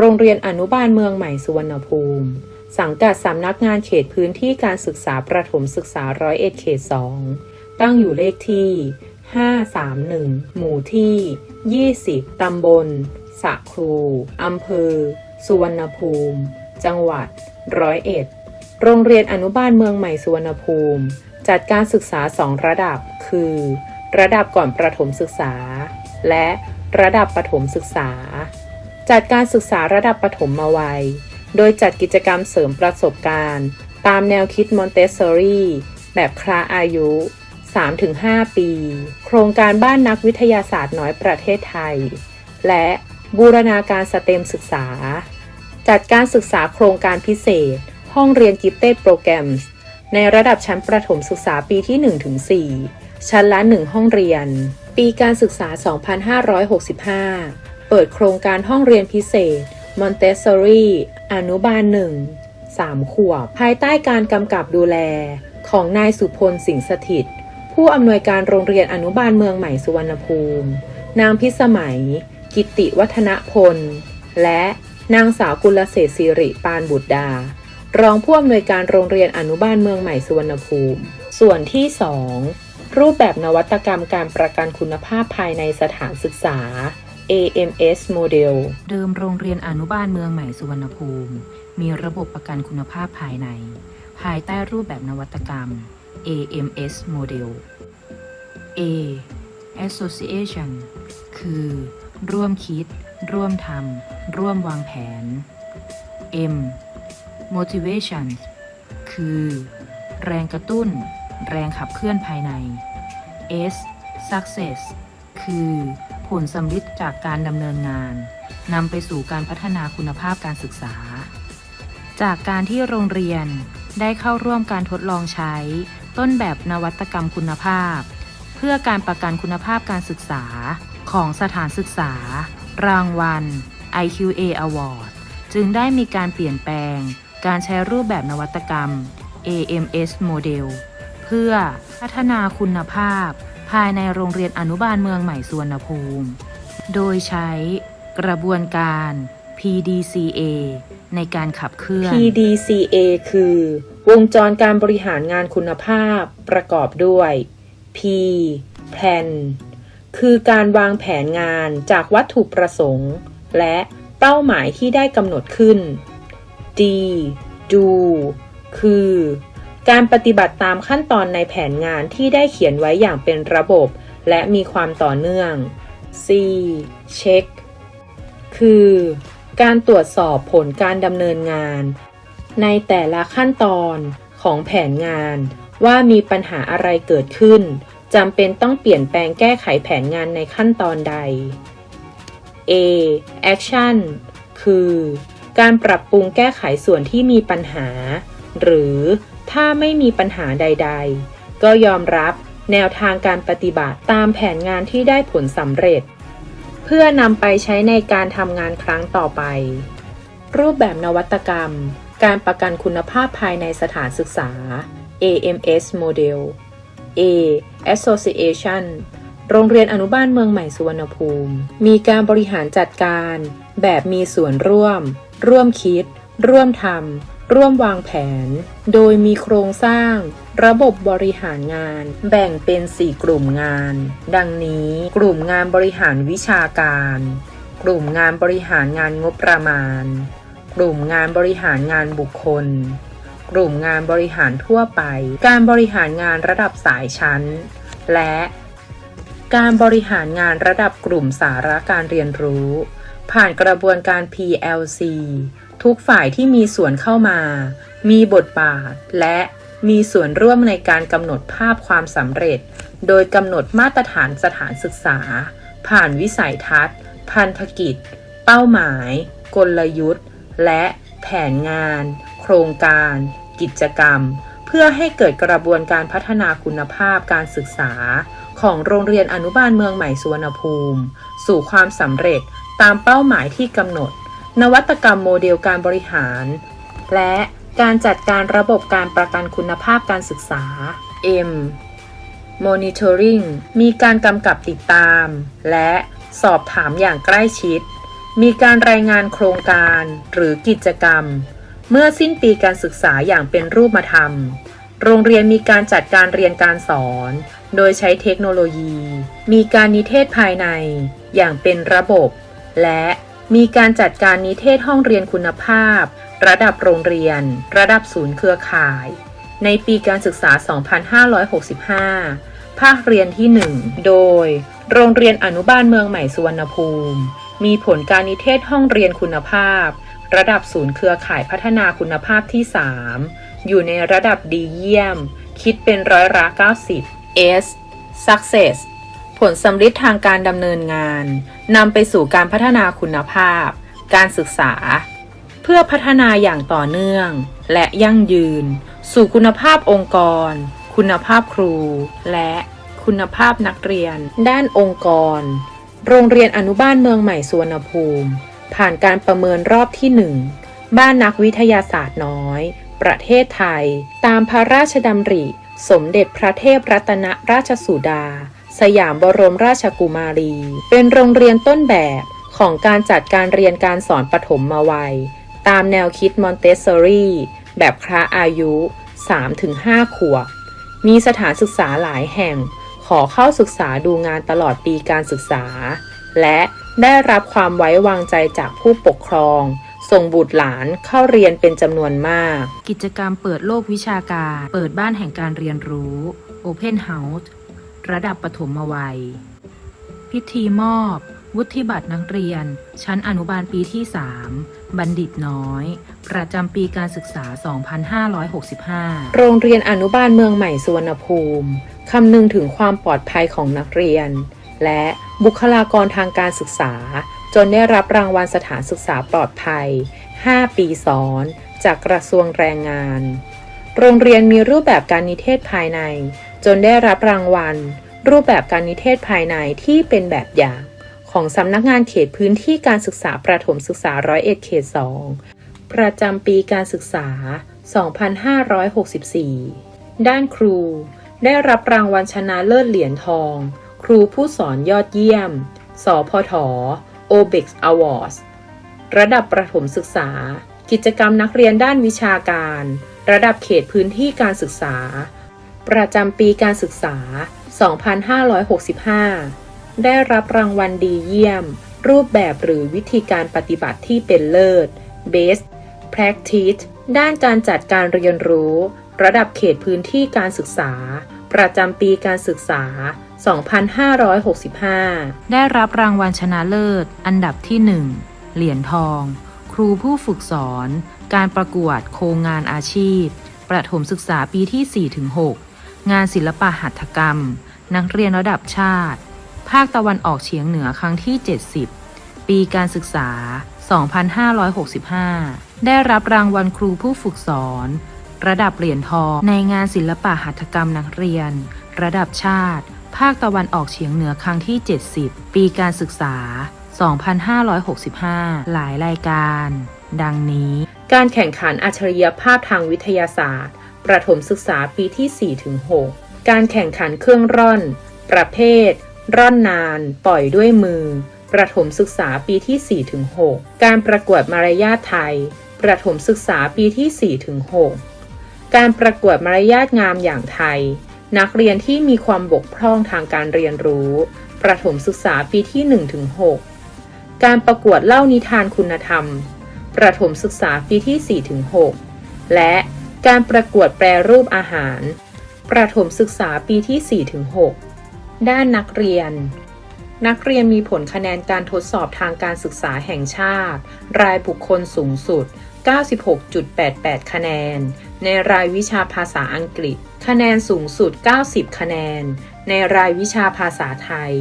โรงเรียนอนุบาลเมืองใหม่สุวรรณภูมิ สังกัดสำนักงานเขตพื้นที่การศึกษาประถมศึกษาร้อยเอ็ดเขต2ตั้งอยู่เลขที่ 531 หมู่ที่ 20 ตำบลสะครู อำเภอ สุวรรณภูมิ จังหวัดร้อยเอ็ด โรงเรียนอนุบาลเมืองใหม่สุวรรณภูมิ จัดการศึกษา2ระดับ คือ ระดับก่อนประถมศึกษา และระดับประถมศึกษา จัดการศึกษาระดับประถมมาวัย โดยจัดกิจกรรมเสริมประสบการณ์ ตามแนวคิดมอนเตสซอรีแบบคลาอายุ 3-5 ปี โครงการบ้านนักวิทยาศาสตร์น้อยประเทศไทย และบูรณาการสเต็มศึกษา จัดการศึกษาโครงการพิเศษ ห้องเรียนกิฟเต็ดโปรแกรมในระดับชั้นประถมศึกษาปีที่ 1-4 ชั้นละ 1 ห้องเรียน ปีการศึกษา 2565 เปิดโครงการห้องเรียนพิเศษ Montessori อนุบาล1 3ขวบ ภายใต้การกำกับดูแลของนายสุพลสิงห์สถิต ผู้อำนวยการโรงเรียนอนุบาลเมืองใหม่สุวรรณภูมิ นางพิสมัย กิติวัฒนพล และนางสาวกุลเศษสิริปานบุตรดา รองผู้อำนวยการโรงเรียนอนุบาลเมืองใหม่สุวรรณภูมิ ส่วนที่ 2 รูปแบบนวัตกรรมการประกันคุณภาพภายในสถานศึกษา AMS โมเดลเดิมโรงเรียนอนุบาลเมืองใหม่สุวรรณภูมิ มีระบบประกันคุณภาพภายใน ภายใต้รูปแบบนวัตกรรม AMS โมเดล A Association คือ ร่วมคิด ร่วมทำ ร่วมวางแผน M Motivation คือ แรงกระตุ้น แรงขับเคลื่อนภายใน S Success คือ ผลสำลิดจากการดำเนินงานนำไปสู่การพัฒนาคุณภาพการศึกษา จากการที่โรงเรียนได้เข้าร่วมการทดลองใช้ ต้นแบบนวัตกรรมคุณภาพ เพื่อการประกันคุณภาพการศึกษาของสถานศึกษา รางวัล IQA Award จึงได้มีการเปลี่ยนแปลง การใช้รูปแบบนวัตกรรม AMS โมเดลเพื่อพัฒนาคุณภาพ ภายในโรงเรียนอนุบาลเมืองใหม่สวรรณภูมิ โดยใช้กระบวนการ PDCA ในการขับเคลื่อน PDCA คือ วงจรการบริหารงานคุณภาพประกอบด้วย P Plan คือการวางแผนงานจากวัตถุประสงค์ และเป้าหมายที่ได้กำหนดขึ้น D Do คือ การปฏิบัติตามขั้นตอนในแผนงานที่ได้เขียนไว้อย่างเป็นระบบ และมีความต่อเนื่อง C Check คือ การตรวจสอบผลการดำเนินงาน ในแต่ละขั้นตอนของแผนงาน ว่ามีปัญหาอะไรเกิดขึ้นจำเป็นต้องเปลี่ยนแปลงแก้ไขแผนงานในขั้นตอนใด A action คือ การปรับปรุงแก้ไขส่วนที่มีปัญหา หรือ ถ้าไม่มีปัญหาใด ๆ ก็ยอมรับแนวทางการปฏิบัติตามแผนงานที่ได้ผลสำเร็จ เพื่อนำไปใช้ในการทำงานครั้งต่อไป รูปแบบนวัตกรรม การประกันคุณภาพภายในสถานศึกษา AMS โมเดล A Association โรงเรียนอนุบาลเมืองใหม่สุวรรณภูมิ มีการบริหารจัดการ แบบมีส่วนร่วม ร่วมคิด ร่วมทำ ร่วมวางแผน โดยมีโครงสร้าง ระบบบริหารงาน แบ่งเป็น 4 กลุ่มงาน ดังนี้กลุ่มงานบริหารวิชาการ กลุ่มงานบริหารงานงบประมาณ กลุ่มงานบริหารงานบุคคล กลุ่มงานบริหารทั่วไป การบริหารงานระดับสายชั้น และการบริหารงานระดับกลุ่มสาระการเรียนรู้ ผ่านกระบวนการ PLC ทุกฝ่ายที่มีส่วนเข้ามา มีบทบาท และมีส่วนร่วมในการกำหนดภาพความสำเร็จ โดยกำหนดมาตรฐานสถานศึกษา ผ่านวิสัยทัศน์ พันธกิจ เป้าหมาย กลยุทธ์ และแผนงาน โครงการ กิจกรรม เพื่อให้เกิดกระบวนการพัฒนาคุณภาพการศึกษา ของโรงเรียนอนุบาลเมืองใหม่สุวรรณภูมิ สู่ความสำเร็จตามเป้าหมายที่กำหนด นวัตกรรมโมเดลการบริหาร และการจัดการระบบการประกันคุณภาพการศึกษา M Monitoring มีการกำกับติดตาม และสอบถามอย่างใกล้ชิด มีการรายงานโครงการหรือกิจกรรม เมื่อสิ้นปีการศึกษาอย่างเป็นรูปธรรม โรงเรียนมีการจัดการเรียนการสอน โดยใช้เทคโนโลยี มีการนิเทศภายใน อย่างเป็นระบบ และ มีการจัดการนิเทศห้องเรียนคุณภาพ ระดับโรงเรียน ระดับศูนย์เครือข่าย ในปีการศึกษา 2565 ภาคเรียนที่ 1 โดย โรงเรียนอนุบาลเมืองใหม่สุวรรณภูมิ มีผลการนิเทศห้องเรียนคุณภาพ ระดับศูนย์เครือข่ายพัฒนาคุณภาพที่ 3 อยู่ในระดับดีเยี่ยม คิดเป็นร้อยละ90 S Success ผลสำลิดทางการดำเนินงานนำไปสู่การพัฒนาคุณภาพ การศึกษา เพื่อพัฒนาอย่างต่อเนื่อง และยั่งยืน สู่คุณภาพองค์กร คุณภาพครู และคุณภาพนักเรียน ด้านองค์กร โรงเรียนอนุบาลเมืองใหม่สุวรรณภูมิ ผ่านการประเมินรอบที่ 1 บ้านนักวิทยาศาสตร์น้อย ประเทศไทย ตามพระราชดำริ สมเด็จพระเทพรัตนราชสุดา สยามบรมราชกุมารี เป็นโรงเรียนต้นแบบของการจัดการเรียนการสอนปฐมมาวัย ตามแนวคิดมอนเตสซอรี่แบบคละอายุ 3-5 ขวบ มีสถานศึกษาหลายแห่ง ขอเข้าศึกษาดูงานตลอดปีการศึกษา และได้รับความไว้วางใจจากผู้ปกครอง ส่งบุตรหลานเข้าเรียนเป็นจำนวนมาก กิจกรรมเปิดโลกวิชาการ เปิดบ้านแห่งการเรียนรู้ Open House ระดับปฐมวัย พิธีมอบ วุฒิบัตรนักเรียน ชั้นอนุบาลปีที่ 3 บัณฑิตน้อย ประจำปีการศึกษา 2565 โรงเรียนอนุบาลเมืองใหม่สุวรรณภูมิคำนึงถึงความปลอดภัยของนักเรียน และบุคลากรทางการศึกษา จนได้รับรางวัลสถานศึกษาปลอดภัย 5 ปีซ้อน จากกระทรวงแรงงาน โรงเรียนมีรูปแบบการนิเทศภายใน จนได้รับรางวัล รูปแบบการนิเทศภายในที่เป็นแบบอย่าง ของสำนักงานเขตพื้นที่การศึกษาประถมศึกษาร้อยเอ็ดเขต2ประจำปีการศึกษา 2564 ด้านครู ได้รับรางวัลชนะเลิศเหรียญทอง ครูผู้สอนยอดเยี่ยม สพท OBEX Awards ระดับประถมศึกษา กิจกรรมนักเรียนด้านวิชาการ ระดับเขตพื้นที่การศึกษา ประจำปีการศึกษา 2565 ได้รับรางวัลดีเยี่ยม รูปแบบหรือวิธีการปฏิบัติที่เป็นเลิศ Best Practice ด้านการจัดการเรียนรู้ ระดับเขตพื้นที่การศึกษา ประจำปีการศึกษา 2565 ได้รับรางวัลชนะเลิศ อันดับที่ 1 เหรียญทอง ครูผู้ฝึกสอน การประกวดโครงงานอาชีพ ประถมศึกษาปีที่ 4-6 งานศิลปะหัตถกรรม นักเรียนระดับชาติ ภาคตะวันออกเฉียงเหนือครั้งที่ 70 ปีการศึกษา 2565 ได้รับรางวัลครูผู้ฝึกสอน ระดับเหรียญทองในงานศิลปะหัตถกรรมนักเรียน ระดับชาติ ภาคตะวันออกเฉียงเหนือครั้งที่ 70 ปีการศึกษา 2565 หลายรายการ ดังนี้ การแข่งขันอัจฉริยภาพทางวิทยาศาสตร์ ประถมศึกษาปีที่ 4-6 การแข่งขันเครื่องร่อน ประเภท ร่อนนาน ปล่อยด้วยมือ ประถมศึกษาปีที่ 4-6 การประกวดมารยาทไทย ประถมศึกษาปีที่ 4-6 การประกวดมารยาทงามอย่างไทย นักเรียนที่มีความบกพร่องทางการเรียนรู้ ประถมศึกษาปีที่ 1-6 การประกวดเล่านิทานคุณธรรม ประถมศึกษาปีที่ 4-6 และ การประกวดแปรรูปอาหาร ประถมศึกษาปีที่ 4-6 ด้านนักเรียน นักเรียนมีผลคะแนนการทดสอบทางการศึกษาแห่งชาติ รายบุคคลสูงสุด 96.88 คะแนน ในรายวิชาภาษาอังกฤษ คะแนนสูงสุด 90 คะแนน ในรายวิชาภาษาไทย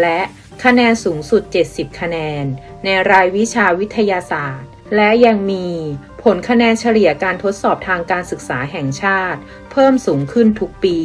และคะแนนสูงสุด 70 คะแนน ในรายวิชาวิทยาศาสตร์ และยังมี ผลคะแนนเฉลี่ยการทดสอบทางการศึกษาแห่งชาติ เพิ่มสูงขึ้นทุกปี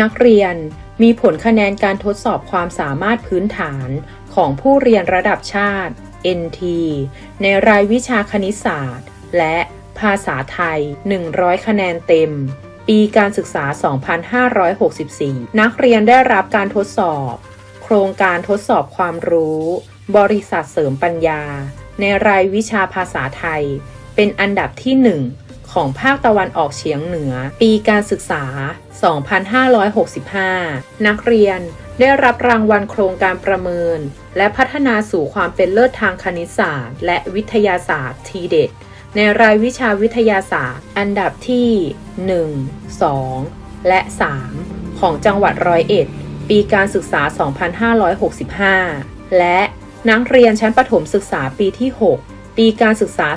นักเรียนมีผลคะแนนการทดสอบความสามารถพื้นฐานของผู้เรียนระดับชาติ NT ในรายวิชาคณิตศาสตร์ และภาษาไทย 100 คะแนนเต็ม ปีการศึกษา 2564 นักเรียนได้รับการทดสอบ โครงการทดสอบความรู้ บริษัทเสริมปัญญา ในรายวิชาภาษาไทย เป็นอันดับที่หนึ่งของภาคตะวันออกเฉียงเหนือ ปีการศึกษา 2565 นักเรียนได้รับรางวัลโครงการประเมิน และพัฒนาสู่ความเป็นเลิศทางคณิตศาสตร์ และวิทยาศาสตร์ทีเด็ด ในรายวิชาวิทยาศาสตร์ อันดับที่ 1 2 และ 3 ของจังหวัดร้อยเอ็ด ปีการศึกษา 2565 และนักเรียนชั้นประถมศึกษาปีที่ 6 ปีการศึกษา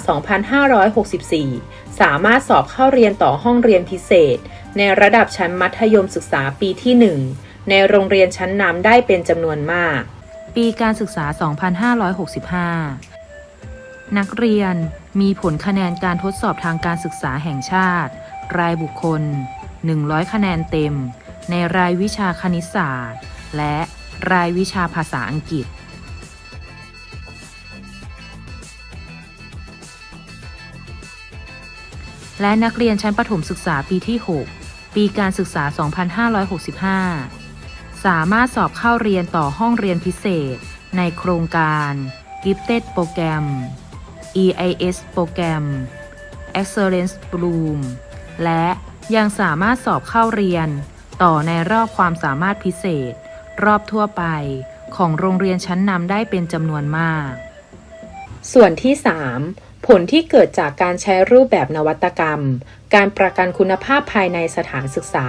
2564 สามารถสอบเข้าเรียนต่อห้องเรียนพิเศษ ในระดับชั้นมัธยมศึกษาปีที่ 1 ในโรงเรียนชั้นนำได้เป็นจำนวนมาก ปีการศึกษา 2565 นักเรียนมีผลคะแนนการทดสอบทางการศึกษาแห่งชาติ รายบุคคล 100 คะแนนเต็ม ในรายวิชาคณิตศาสตร์ และรายวิชาภาษาอังกฤษ และนักเรียนชั้นประถมศึกษาปีที่ 6 ปีการศึกษา 2565 สามารถสอบเข้าเรียนต่อห้องเรียนพิเศษ ในโครงการ Gifted Program EIS โปรแกรม Excellence Bloom และยังสามารถสอบเข้าเรียน ต่อในรอบความสามารถพิเศษ รอบทั่วไปของโรงเรียนชั้นนำได้เป็นจำนวนมาก ส่วนที่ 3 ผลที่เกิดจากการใช้รูปแบบนวัตกรรม การประกันคุณภาพภายในสถานศึกษา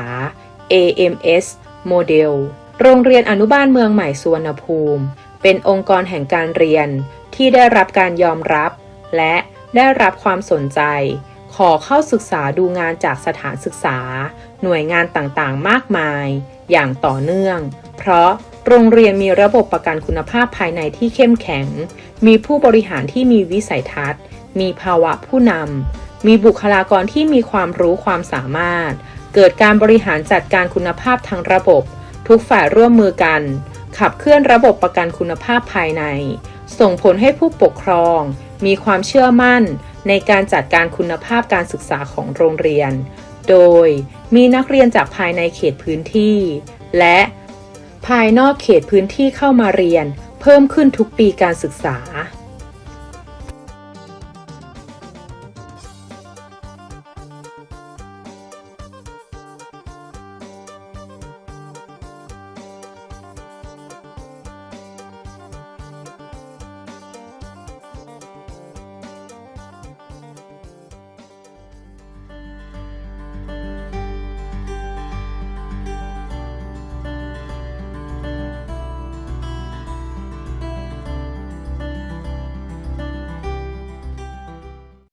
AMS โมเดล โรงเรียนอนุบาลเมืองใหม่สุวรรณภูมิ เป็นองค์กรแห่งการเรียน ที่ได้รับการยอมรับ และได้รับความสนใจ ขอเข้าศึกษาดูงานจากสถานศึกษา หน่วยงานต่างๆ มากมาย อย่างต่อเนื่อง เพราะโรงเรียนมีระบบประกันคุณภาพภายในที่เข้มแข็ง มีผู้บริหารที่มีวิสัยทัศน์ มีภาวะผู้นำ มีบุคลากรที่มีความรู้ความสามารถ เกิดการบริหารจัดการคุณภาพทางระบบ ทุกฝ่ายร่วมมือกัน ขับเคลื่อนระบบประกันคุณภาพภายใน ส่งผลให้ผู้ปกครอง มีความเชื่อมั่นในการจัดการคุณภาพการศึกษาของโรงเรียน โดยมีนักเรียนจากภายในเขตพื้นที่ และภายนอกเขตพื้นที่เข้ามาเรียน เพิ่มขึ้นทุกปีการศึกษา